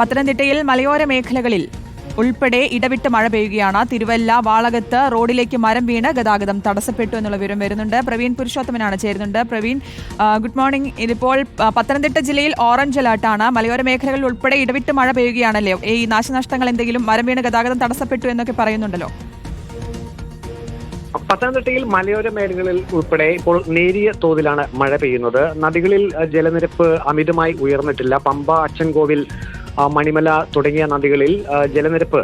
പത്തനംതിട്ടയിൽ മലയോര മേഖലകളിൽ ഉൾപ്പെടെ ഇടവിട്ട് മഴ പെയ്യുകയാണ്. തിരുവല്ല വാളകത്ത് റോഡിലേക്ക് മരം വീണ് ഗതാഗതം തടസ്സപ്പെട്ടു എന്നുള്ള വിവരം വരുന്നുണ്ട്. പ്രവീൺ പുരുഷോത്തമനാണ് ചേരുന്നുണ്ട്. Praveen good morning. ഇതിപ്പോൾ പത്തനംതിട്ട ജില്ലയിൽ ഓറഞ്ച് അലർട്ടാണ് മലയോര മേഖലകളിൽ ഉൾപ്പെടെ ഇടവിട്ട് മഴ പെയ്യുകയാണല്ലേ? ഈ നാശനഷ്ടങ്ങൾ എന്തെങ്കിലും മരം വീണ് ഗതാഗതം തടസ്സപ്പെട്ടു എന്നൊക്കെ പറയുന്നുണ്ടല്ലോ. പത്തനംതിട്ടയിൽ മലയോര മേഖലകളിൽ ഉൾപ്പെടെ ഇപ്പോൾ നേരിയ തോതിലാണ് മഴ പെയ്യുന്നത്. നദികളിൽ ജലനിരപ്പ് അമിതമായി ഉയർന്നിട്ടില്ല. പമ്പ അച്ചൻകോവിൽ മണിമല തുടങ്ങിയ നദികളിൽ ജലനിരപ്പ്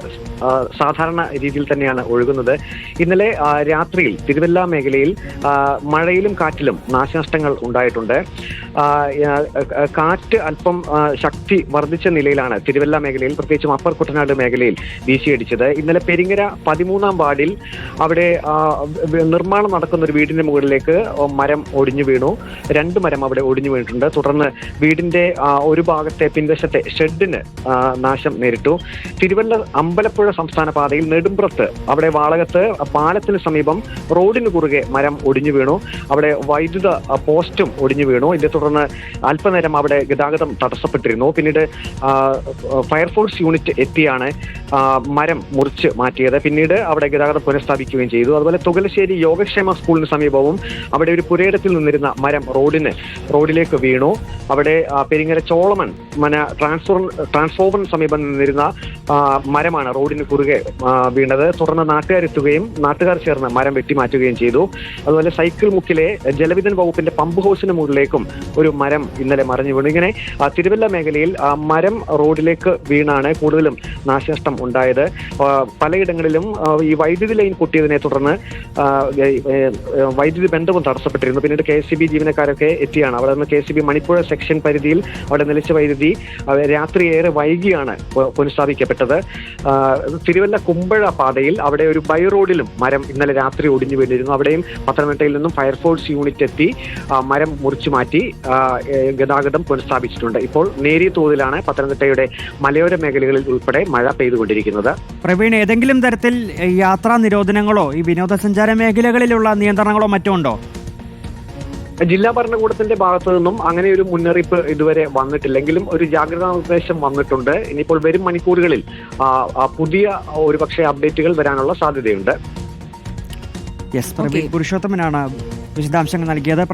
സാധാരണ രീതിയിൽ തന്നെയാണ് ഒഴുകുന്നത്. ഇന്നലെ രാത്രിയിൽ തിരുവല്ല മേഖലയിൽ മഴയിലും കാറ്റിലും നാശനഷ്ടങ്ങൾ ഉണ്ടായിട്ടുണ്ട്. കാറ്റ് അല്പം ശക്തി വർദ്ധിച്ച നിലയിലാണ് തിരുവല്ല മേഖലയിൽ പ്രത്യേകിച്ചും അപ്പർ കുട്ടനാട് മേഖലയിൽ വീശിയടിച്ചത്. ഇന്നലെ പെരിങ്ങര പതിമൂന്നാം വാർഡിൽ അവിടെ നിർമ്മാണം നടക്കുന്ന ഒരു വീടിന്റെ മുകളിലേക്ക് മരം ഒടിഞ്ഞു വീണു. രണ്ട് മരം അവിടെ ഒടിഞ്ഞു വീണിട്ടുണ്ട്. തുടർന്ന് വീടിന്റെ ഒരു ഭാഗത്തെ പിൻവശത്തെ ഷെഡിന് നാശം നേരിട്ടു. തിരുവല്ല അമ്പലപ്പുഴ സംസ്ഥാന പാതയിൽ നെടുമ്പ്രത്ത് അവിടെ വാളകത്ത് പാലത്തിന് സമീപം റോഡിന് കുറുകെ മരം ഒടിഞ്ഞു വീണു. അവിടെ വൈദ്യുത പോസ്റ്റും ഒടിഞ്ഞു വീണു. ഇതേ തുടർന്ന് അല്പനേരം അവിടെ ഗതാഗതം തടസ്സപ്പെട്ടിരുന്നു. പിന്നീട് ഫയർഫോഴ്സ് യൂണിറ്റ് എത്തിയാണ് മരം മുറിച്ച് മാറ്റിയത്. പിന്നീട് അവിടെ ഗതാഗതം പുനഃസ്ഥാപിക്കുകയും ചെയ്തു. അതുപോലെ തുകലശ്ശേരി യോഗക്ഷേമ സ്കൂളിന് സമീപവും അവിടെ ഒരു പുരയിടത്തിൽ നിന്നിരുന്ന മരം റോഡിന് റോഡിലേക്ക് വീണു. അവിടെ പെരിങ്ങര ചോളമൻ മന ട്രാൻസ്ഫോർ ട്രാൻസ്ഫോമറിന് സമീപം നിന്നിരുന്ന മരമാണ് റോഡിന് കുറുകെ വീണത്. തുടർന്ന് നാട്ടുകാരെത്തുകയും നാട്ടുകാർ ചേർന്ന് മരം വെട്ടിമാറ്റുകയും ചെയ്തു. അതുപോലെ സൈക്കിൾ മുക്കിലെ ജലവിതൻ വകുപ്പിന്റെ പമ്പ് ഹൗസിന് മുകളിലേക്കും ഒരു മരം ഇന്നലെ മറിഞ്ഞു വീണു. ഇങ്ങനെ തിരുവല്ല മേഖലയിൽ മരം റോഡിലേക്ക് വീണാണ് കൂടുതലും നാശനഷ്ടം ഉണ്ടായത്. പലയിടങ്ങളിലും ഈ വൈദ്യുതി ലൈൻ പൊട്ടിയതിനെ തുടർന്ന് വൈദ്യുതി ബന്ധവും തടസ്സപ്പെട്ടിരുന്നു. പിന്നീട് കെ എസ് സി ബി ജീവനക്കാരൊക്കെ എത്തിയാണ്. അവിടെ നിന്ന് K S C B Manippuzha section പരിധിയിൽ അവിടെ നിലച്ച വൈദ്യുതി രാത്രി ഏറെ വൈകിയാണ് പുനഃസ്ഥാപിക്കപ്പെട്ടത്. തിരുവല്ല കുമ്പഴ പാതയിൽ അവിടെ ഒരു ബൈ റോഡിലും മരം ഇന്നലെ രാത്രി ഒടിഞ്ഞു വീണിരുന്നു. അവിടെയും പത്തനംതിട്ടയിൽ നിന്നും ഫയർഫോഴ്സ് യൂണിറ്റ് എത്തി മരം മുറിച്ചു മാറ്റി ഗതാഗതം പുനഃസ്ഥാപിച്ചിട്ടുണ്ട്. ഇപ്പോൾ നേരിയ തോതിലാണ് പത്തനംതിട്ടയുടെ മലയോര മേഖലകളിൽ ഉൾപ്പെടെ മഴ പെയ്തുകൊണ്ടിരിക്കുന്നത്. പ്രവീൺ ഏതെങ്കിലും തരത്തിൽ യാത്രാ നിരോധനങ്ങളോ ഈ വിനോദസഞ്ചാര മേഖലകളിലുള്ള നിയന്ത്രണങ്ങളോ മറ്റോ ഉണ്ടോ ജില്ലാ ഭരണകൂടത്തിന്റെ ഭാഗത്തു നിന്നും അങ്ങനെ ഒരു മുന്നറിയിപ്പ് ഇതുവരെ വന്നിട്ടില്ലെങ്കിലും ഒരു ജാഗ്രതാ നിർദ്ദേശം വന്നിട്ടുണ്ട്. ഇനിയിപ്പോൾ വരും മണിക്കൂറുകളിൽ പുതിയ ഒരുപക്ഷെ അപ്ഡേറ്റുകൾ വരാനുള്ള സാധ്യതയുണ്ട്. യെസ് പുരുഷോത്തമനാണ് വിശദാംശങ്ങൾ നൽകിയത്.